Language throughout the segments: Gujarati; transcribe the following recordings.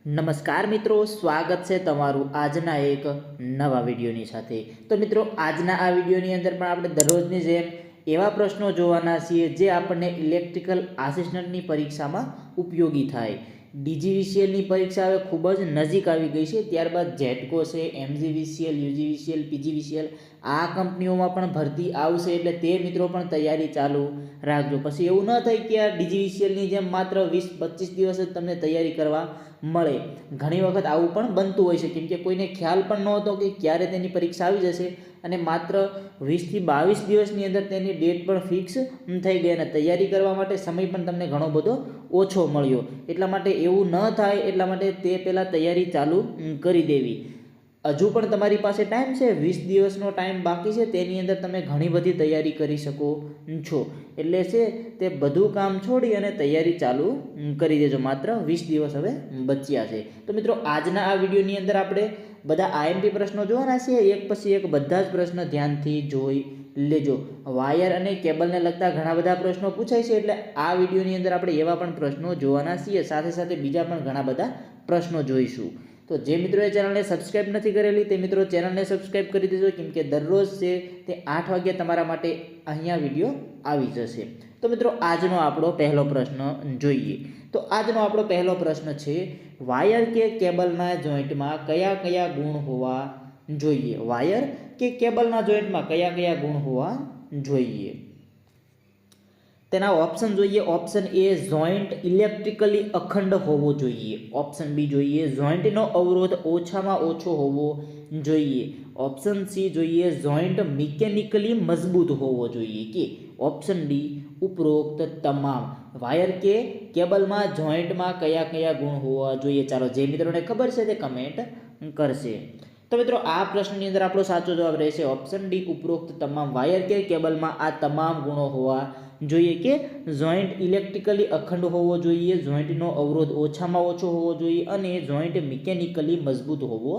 નમસ્કાર મિત્રો, સ્વાગત છે તમારું આજના એક નવા વિડીયોની સાથે. તો મિત્રો, આજના આ વિડીયોની અંદર પણ આપણે દરરોજની જેમ એવા પ્રશ્નો જોવાના છીએ જે આપણને ઇલેક્ટ્રિકલ આસિસ્ટન્ટની પરીક્ષામાં ઉપયોગી થાય. ડીજીવીસીએલની પરીક્ષા હવે ખૂબ જ નજીક આવી ગઈ છે. ત્યારબાદ જેટકો છે, એમજીવીસીએલ, યુજીવીસીએલ, પીજીવીસીએલ, આ કંપનીઓમાં પણ ભરતી આવશે એટલે તે મિત્રો પણ તૈયારી ચાલુ રાખજો. પછી એવું ન થાય કે આ ડીજીવીસીએલની જેમ માત્ર વીસ, પચીસ દિવસ જ તમને તૈયારી કરવા મળે. ઘણી વખત આવું પણ બનતું હોય છે. કેમ કે કોઈને ખ્યાલ પણ નહોતો કે ક્યારે તેની પરીક્ષા આવી જશે. અને માત્ર વીસથી બાવીસ દિવસની અંદર તેની ડેટ પણ ફિક્સ થઈ ગઈ અને તૈયારી કરવા માટે સમય પણ તમને ઘણો બધો ઓછો મળ્યો. એટલા માટે એવું ન થાય, એટલા માટે તે પહેલાં તૈયારી ચાલુ કરી દેવી. હજુ પણ તમારી પાસે ટાઈમ છે, વીસ દિવસનો ટાઈમ બાકી છે, તેની અંદર તમે ઘણી બધી તૈયારી કરી શકો છો. એટલે છે તે બધું કામ છોડી અને તૈયારી ચાલુ કરી દેજો. માત્ર વીસ દિવસ હવે બચ્યા છે. તો મિત્રો, આજના આ વિડીયોની અંદર આપણે બધા આઈએમપી પ્રશ્નો જોવાના છે. એક પછી એક બધા જ પ્રશ્નો ધ્યાનથી જોઈ લેજો. વાયર અને કેબલને લગતા ઘણા બધા પ્રશ્નો પૂછાય છે એટલે આ વિડીયોની અંદર આપણે એવા પણ પ્રશ્નો જોવાના છીએ. સાથે સાથે બીજા પણ ઘણા બધા પ્રશ્નો જોઈશું. તો જે મિત્રોએ ચેનલને સબસ્ક્રાઇબ નથી કરેલી, તે મિત્રો ચેનલને સબસ્ક્રાઇબ કરી દેજો, કેમ કે દરરોજ છે તે આઠ વાગ્યે તમારા માટે અહીંયા વીડિયો આવી જશે. તો મિત્રો આજનો આપણો પહેલો પ્રશ્ન જોઈએ. તો આજનો આપણો પહેલો પ્રશ્ન છે, વાયર કે કેબલના જોઈન્ટમાં કયા કયા ગુણ હોવા જોઈએ? વાયર કે કેબલના જોઈન્ટમાં કયા કયા ગુણ હોવા જોઈએ? તેના ઓપ્શન જોઈએ. ઓપ્શન એ જોઈન્ટ ઇલેક્ટ્રિકલી અખંડ હોવો જોઈએ. ઓપ્શન બી જોઈએ જોઈન્ટનો અવરોધ ઓછામાં ઓછો હોવો જોઈએ. ઓપ્શન સી જોઈએ જોઈન્ટ મિકેનિકલી મજબૂત હોવો જોઈએ. કે ઓપ્શન ડી ઉપરોક્ત તમામ. વાયર કે કેબલમાં જોઈન્ટમાં કયા કયા ગુણ હોવા જોઈએ? ચાલો, જે મિત્રોને ખબર છે તે કમેન્ટ કરશે. તો મિત્રો, આ પ્રશ્નની અંદર આપણો સાચો જવાબ રહેશે ઓપ્શન ડી ઉપરોક્ત તમામ વાયર કે કેબલમાં આ તમામ ગુણો હોવા જોઈએ કે જોઈન્ટ ઇલેક્ટ્રિકલી અખંડ હોવો જોઈએ જોઈન્ટનો અવરોધ ઓછામાં ઓછો હોવો જોઈએ અને જોઈન્ટ મિકેનિકલી મજબૂત હોવો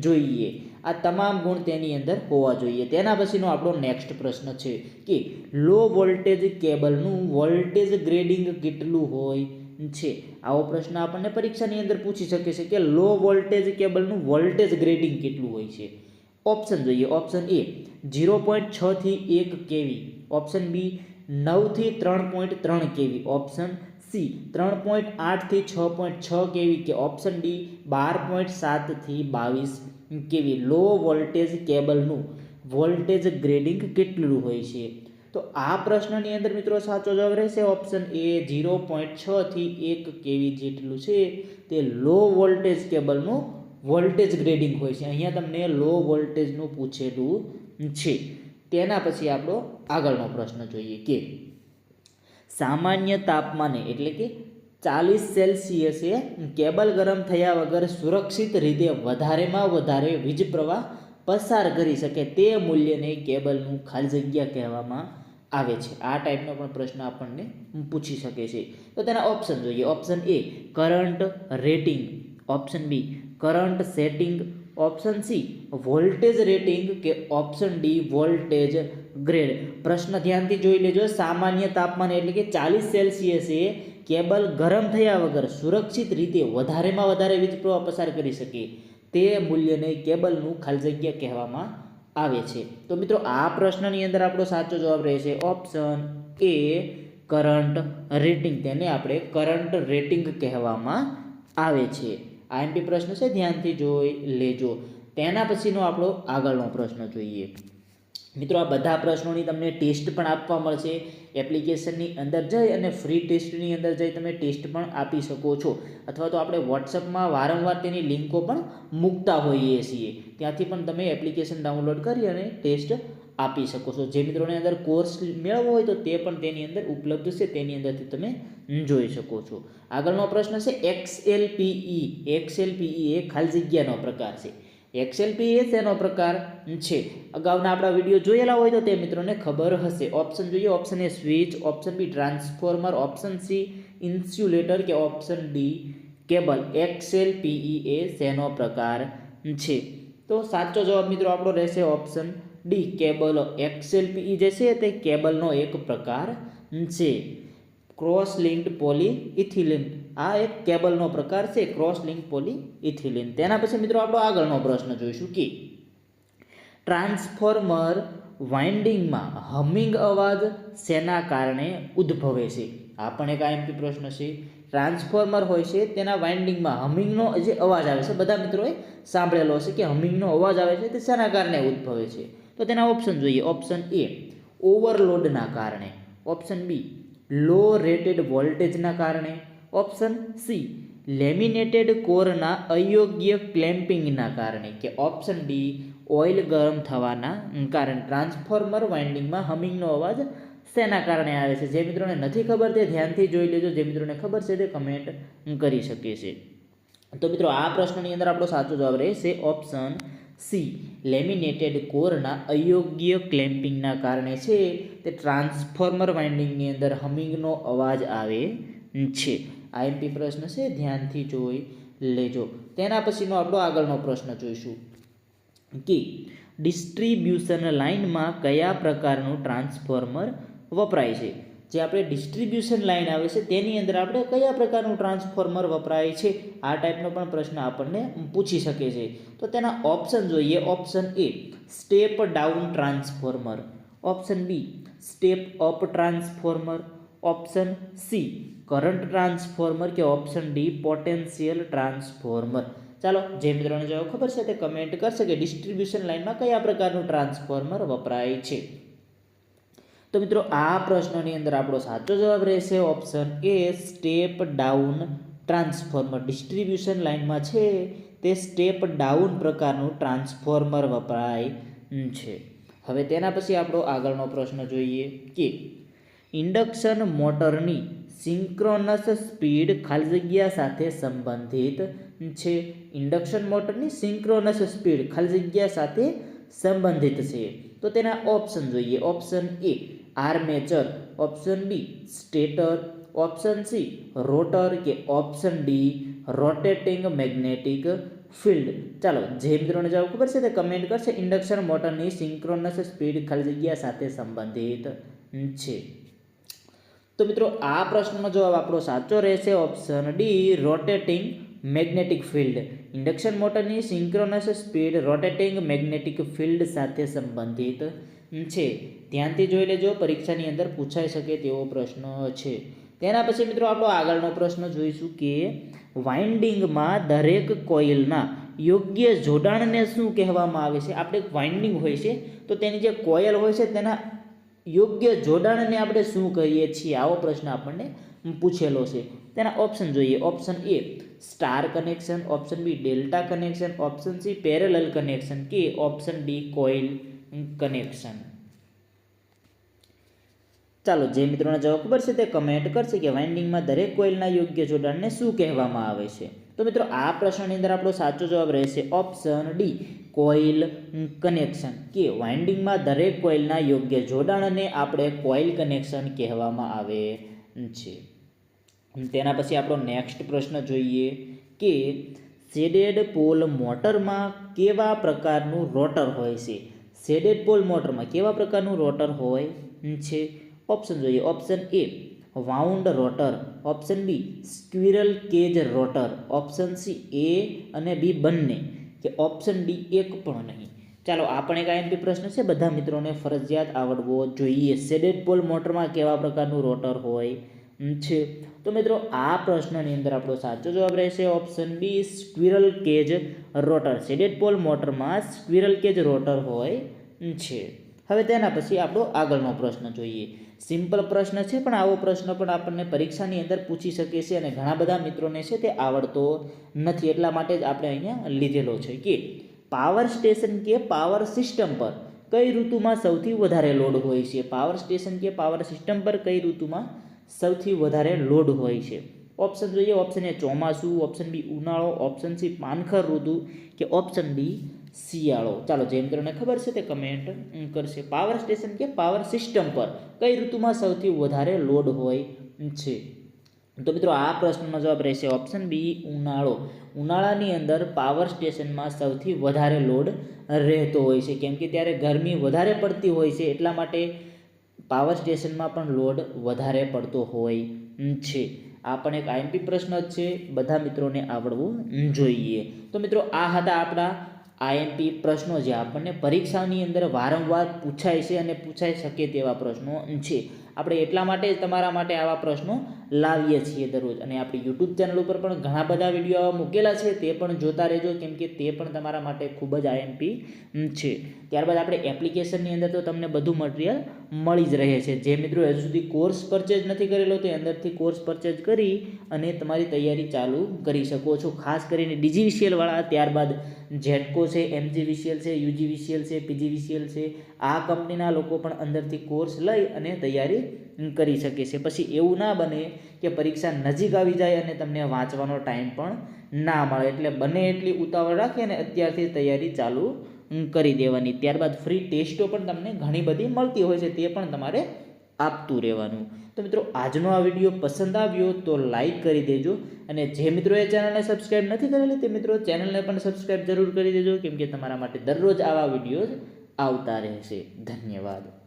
જોઈએ. આ તમામ ગુણ તેની અંદર હોવા જોઈએ. તેના પછીનો આપણો નેક્સ્ટ પ્રશ્ન છે કે લો વોલ્ટેજ કેબલનું વોલ્ટેજ ગ્રેડિંગ કેટલું હોય? છે. આવો પ્રશ્ન આપણને પરીક્ષાની અંદર પૂછી શકે છે કે લો વોલ્ટેજ કેબલનું વોલ્ટેજ ગ્રેડિંગ કેટલું હોય છે? ઓપ્શન જોઈએ. ઓપ્શન એ ઝીરો પોઈન્ટ છથી એક કેવી. ઓપ્શન બી નવથી ત્રણ પોઈન્ટ ત્રણ કેવી. ઓપ્શન સી ત્રણ પોઈન્ટ આઠથી છ પોઈન્ટ છ કેવી કે ઓપ્શન ડી બાર પોઈન્ટ સાતથી બાવીસ કેવી. લો વોલ્ટેજ કેબલનું વોલ્ટેજ ગ્રેડિંગ કેટલું હોય છે? તો આ પ્રશ્નની અંદર મિત્રો સાચો જવાબ રહેશે ઓપ્શન એ ઝીરો પોઈન્ટ છથી એક કેવી જેટલું છે તે લો વોલ્ટેજ કેબલનું વોલ્ટેજ ગ્રેડિંગ હોય છે. અહીંયા તમને લો વોલ્ટેજનું પૂછેલું છે. તેના પછી આપણો આગળનો પ્રશ્ન જોઈએ કે સામાન્ય તાપમાને એટલે કે ચાલીસ સેલ્સિયસે કેબલ ગરમ થયા વગર સુરક્ષિત રીતે વધારેમાં વધારે વીજ પ્રવાહ પસાર કરી શકે તે મૂલ્યને કેબલનું ખાલી જગ્યા કહેવામાં આવે છે. આ ટાઈપનો પણ પ્રશ્ન આપણને પૂછી શકે છે. તો તેના ઓપ્શન જોઈએ. Option A current rating option B current setting option C voltage rating કે ઓપ્શન ડી વોલ્ટેજ ગ્રેડ પ્રશ્ન ધ્યાનથી જોઈ લેજો. સામાન્ય તાપમાન એટલે કે ચાલીસ સેલ્સિયસે કેબલ ગરમ થયા વગર સુરક્ષિત રીતે વધારેમાં વધારે વીજ પ્રવાહ પસાર કરી શકે. તે મૂલ્યને કેબલનું ખાલી જગ્યા કહેવામાં આવે છે. તો મિત્રો, આ પ્રશ્નની અંદર આપણો સાચો જવાબ રહેશે ઓપ્શન એ કરંટ રેટિંગ તેને આપણે કરંટ રેટિંગ કહેવામાં આવે છે. આઈએમપી પ્રશ્ન છે, ધ્યાનથી જોઈ લેજો. તેના પછીનો આપણો આગળનો પ્રશ્ન જોઈએ. મિત્રો, આ બધા પ્રશ્નોની તમને ટેસ્ટ પણ આપવા મળશે. એપ્લિકેશનની અંદર જઈ અને ફ્રી ટેસ્ટની અંદર જઈ તમે ટેસ્ટ પણ આપી શકો છો. અથવા તો આપણે વોટ્સઅપમાં વારંવાર તેની લિંકો પણ મૂકતા હોઈએ છીએ. ત્યાંથી પણ તમે એપ્લિકેશન ડાઉનલોડ કરી અને ટેસ્ટ આપી શકો છો. જે મિત્રોને અંદર કોર્સ મેળવવો હોય તો તે પણ તેની અંદર ઉપલબ્ધ છે. તેની અંદરથી તમે જોઈ શકો છો. આગળનો પ્રશ્ન છે, એક્સએલપીઈ. એક્સએલપીઈ એ ખાલી જગ્યાનો પ્રકાર છે. એક્સએલપી એ શેનો પ્રકાર છે. અગાઉના આપણા વીડિયો જોયેલા હોય તો તે મિત્રોને ખબર હશે. ઓપ્શન જોઈએ option A switch option B transformer option C insulator કે option D cable X L P E એ શેનો પ્રકાર છે. તો સાચો જવાબ મિત્રો આપણો રહેશે option D cable X L P E જે છે તે કેબલનો એક પ્રકાર છે. ક્રોસ લિંક્ડ પોલી ઇથિલિન આ એક કેબલનો પ્રકાર છે ક્રોસ લિંક પોલી ઇથિલિન તેના પછી મિત્રો આપણો આગળનો પ્રશ્ન જોઈશું કે ટ્રાન્સફોર્મર વાઇન્ડિંગમાં હમિંગ અવાજ શેના કારણે ઉદ્ભવે છે? આ પણ એક આઈએમપી પ્રશ્ન છે. ટ્રાન્સફોર્મર હોય છે, તેના વાઇન્ડિંગમાં હમિંગનો જે અવાજ આવે છે, બધા મિત્રોએ સાંભળેલો હશે કે હમિંગનો અવાજ આવે છે, તે શેના કારણે ઉદ્ભવે છે? તો તેના ઓપ્શન જોઈએ. ઓપ્શન એ ઓવરલોડના કારણે. ઓપ્શન બી લો રેટેડ વોલ્ટેજના કારણે? ઓપ્શન સી, લેમિનેટેડ કોરના અયોગ્ય ક્લેમ્પિંગના કારણે કે ઓપ્શન ડી, ઓઇલ ગરમ થવાના કારણે, ટ્રાન્સફોર્મર વાઇન્ડિંગમાં હમિંગનો અવાજ શેના કારણે આવે છે? જે મિત્રોને નથી ખબર તે ધ્યાનથી જોઈ લેજો. જે મિત્રોને ખબર છે તે કમેન્ટ કરી શકે છે. તો મિત્રો, આ પ્રશ્નની અંદર આપણો સાચો જવાબ રહેશે ઓપ્શન સી. લેમિનેટેડ કોરના અયોગ્ય ક્લેમ્પિંગના કારણે છે. તે ટ્રાન્સફોર્મર વાઇન્ડિંગની અંદર હમિંગનો અવાજ આવે છે. આઈએમપી પ્રશ્ન છે. ધ્યાનથી જોઈ લેજો. તેના પછીનો આપણો આગળનો પ્રશ્ન જોઈશું. કે ડિસ્ટ્રીબ્યુશન લાઇનમાં કયા પ્રકારનું ટ્રાન્સફોર્મર વપરાય છે? જે આપણે ડિસ્ટ્રીબ્યુશન લાઇન આવે છે, તેની અંદર આપણે કયા પ્રકારનું ટ્રાન્સફોર્મર વપરાય છે, આ ટાઈપનો પણ પ્રશ્ન આપણને પૂછી શકે છે. તો તેના ઓપ્શન જોઈએ. Option A step down transformer option B step up transformer option C current transformer કે ઓપ્શન ડી પોટેન્શિયલ ટ્રાન્સફોર્મર ચાલો, જે મિત્રોને જવાબ ખબર છે તે કમેન્ટ કરશે કે ડિસ્ટ્રીબ્યુશન લાઇનમાં કયા પ્રકારનું ટ્રાન્સફોર્મર વપરાય છે. તો મિત્રો આ પ્રશ્નની અંદર આપણો સાચો જવાબ રહેશે. Option A step down transformer distribution લાઇનમાં છે. તે સ્ટેપ ડાઉન પ્રકારનું ટ્રાન્સફોર્મર વપરાય છે. હવે તેના પછી આપણો આગળનો પ્રશ્ન જોઈએ કે ઇન્ડક્શન મોટરની સિંક્રોનસ સ્પીડ ખાલી જગ્યા સાથે સંબંધિત છે. ઇન્ડક્શન મોટરની સિંક્રોનસ સ્પીડ ખાલી જગ્યા સાથે સંબંધિત છે. તો તેના ઓપ્શન જોઈએ. Option A armature option B stator, option C rotor કે option D rotating magnetic field. ચાલો, જે મિત્રોને જવાબ ખબર છે તે કમેન્ટ કરશે. ઇન્ડક્શન મોટરની સિંક્રોનસ સ્પીડ ખાલી જગ્યા સાથે સંબંધિત છે. તો મિત્રો, આ પ્રશ્નનો જવાબ આપણો સાચો રહેશે. Option D, rotating magnetic field. Induction મોટરની synchronous speed rotating magnetic field સાથે સંબંધિત છે. ધ્યાનથી જોઈ લેજો, પરીક્ષાની અંદર પૂછાઈ શકે તેવો પ્રશ્ન છે. તેના પછી મિત્રો આપણો આગળનો પ્રશ્ન જોઈશું કે વાઇન્ડિંગમાં દરેક કોઇલના યોગ્ય જોડાણને શું કહેવામાં આવે છે? આપણે વાઇન્ડિંગ હોય છે, તો તેની જે કોયલ હોય છે, તેના યોગ્ય જોડાણને આપણે શું કહીએ છીએ? આવો પ્રશ્ન આપણને પૂછેલો છે. તેના ઓપ્શન જોઈએ. Option A star connection, option B delta connection, option C parallel connection કે ઓપ્શન ડી કોઇલ. કનેક્શન ચાલો, જે મિત્રોને જવાબ ખબર છે તે કમેન્ટ કરશે કે વાઇન્ડિંગમાં દરેક કોઇલના યોગ્ય જોડાણને શું કહેવામાં આવે છે? તો મિત્રો, આ પ્રશ્નની અંદર આપણો સાચો જવાબ રહેશે ઓપ્શન ડી કોઇલ કનેક્શન કે વાઇન્ડિંગમાં દરેક કોઇલના યોગ્ય જોડાણને આપણે કોઇલ કનેક્શન કહેવામાં આવે છે. તેના પછી આપણો નેક્સ્ટ પ્રશ્ન જોઈએ કે શેડેડ પોલ મોટરમાં કેવા પ્રકારનું રોટર હોય છે? શેડેડ પોલ મોટરમાં કેવા પ્રકારનું રોટર હોય? છે. ઓપ્શન જોઈએ. Option A wound rotor. Option B squirrel cage rotor. Option C A અને બી બંને. કે ઓપ્શન ડી એક પણ નહીં. ચાલો, આ પણ એક આઈએમપી પ્રશ્ન છે. બધા મિત્રોને ફરજિયાત આવડવો જોઈએ. શેડેડ પોલ મોટરમાં કેવા પ્રકારનું રોટર હોય? છે. તો મિત્રો, આ પ્રશ્નની અંદર આપણો સાચો જવાબ રહેશે option B squirrel cage rotor shaded pole મોટરમાં સ્ક્વિરલ કેજ રોટર હોય છે. હવે તેના પછી આપણો આગળનો પ્રશ્ન જોઈએ. સિમ્પલ પ્રશ્ન છે, પણ આવો પ્રશ્ન પણ આપણને પરીક્ષાની અંદર પૂછી શકે છે અને ઘણા બધા મિત્રોને છે તે આવડતો નથી. એટલા માટે જ આપણે અહીંયા લીધેલો છે કે પાવર સ્ટેશન કે પાવર સિસ્ટમ પર કઈ ઋતુમાં સૌથી વધારે લોડ હોય છે? પાવર સ્ટેશન કે પાવર સિસ્ટમ પર કઈ ઋતુમાં સૌથી વધારે લોડ હોય છે. ઓપ્શન જોઈએ ઓપ્શન એ ચોમાસું ઓપ્શન બી ઉનાળો ઓપ્શન સી પાનખર ઋતુ કે ઓપ્શન ડી શિયાળો. ચાલો જે મિત્રોને ખબર છે તે કમેન્ટ કરશે. પાવર સ્ટેશન કે પાવર સિસ્ટમ પર કઈ ઋતુમાં સૌથી વધારે લોડ હોય છે? તો મિત્રો, આ પ્રશ્નનો જવાબ રહેશે ઓપ્શન બી ઉનાળો. ઉનાળાની અંદર પાવર સ્ટેશનમાં સૌથી વધારે લોડ રહેતો હોય છે. કેમ કે ત્યારે ગરમી વધારે પડતી હોય છે, એટલા માટે પાવર સ્ટેશનમાં પણ લોડ વધારે પડતો હોય છે. આ પણ એક આઈએમપી પ્રશ્ન જ છે. બધા મિત્રોને આવડવું જોઈએ. તો મિત્રો, આ હતા આપણા આઈએમપી પ્રશ્નો જે આપણને પરીક્ષાની અંદર વારંવાર પૂછાય છે અને પૂછાઈ શકે તેવા પ્રશ્નો છે. આપણે એટલા માટે જ તમારા માટે આવા પ્રશ્નો લાવીએ છીએ દરરોજ. અને આપણી યુટ્યુબ ચેનલ ઉપર પણ ઘણા બધા વીડિયો આવા મૂકેલા છે, તે પણ જોતા રહેજો, કેમ કે તે પણ તમારા માટે ખૂબ જ આઈએમપી છે. ત્યારબાદ આપણે એપ્લિકેશનની અંદર તો તમને બધું મટીરિયલ મળી જ રહે છે. જે મિત્રો હજુ સુધી કોર્સ પરચેજ નથી કરેલો, તે અંદરથી કોર્સ પરચેજ કરી અને તમારી તૈયારી ચાલુ કરી શકો છો. ખાસ કરીને ડીજીવીસીએલવાળા ત્યારબાદ જેટકો છે, એમજીવીસીએલ છે, યુજીવીસીએલ છે, પીજીવીસીએલ છે, આ કંપનીના લોકો પણ અંદરથી કોર્સ લઈ અને તૈયારી કરી શકે છે. પછી એવું ના બને કે પરીક્ષા નજીક આવી જાય અને તમને વાંચવાનો ટાઈમ પણ ના મળે. એટલે બને એટલી ઉતાવળ રાખી અને અત્યારથી તૈયારી ચાલુ કરી દેવાની. ત્યારબાદ ફ્રી ટેસ્ટો પણ તમને ઘણી બધી મળતી હોય છે, તે પણ તમારે આપતું રહેવાનું. તો મિત્રો, આજનો આ વીડિયો પસંદ આવ્યો તો લાઈક કરી દેજો અને જે મિત્રોએ ચેનલને સબસ્ક્રાઈબ નથી કરેલી તે મિત્રો ચેનલને પણ સબસ્ક્રાઈબ જરૂર કરી દેજો, કેમ કે તમારા માટે દરરોજ આવા વીડિયો આવતા રહેશે. ધન્યવાદ.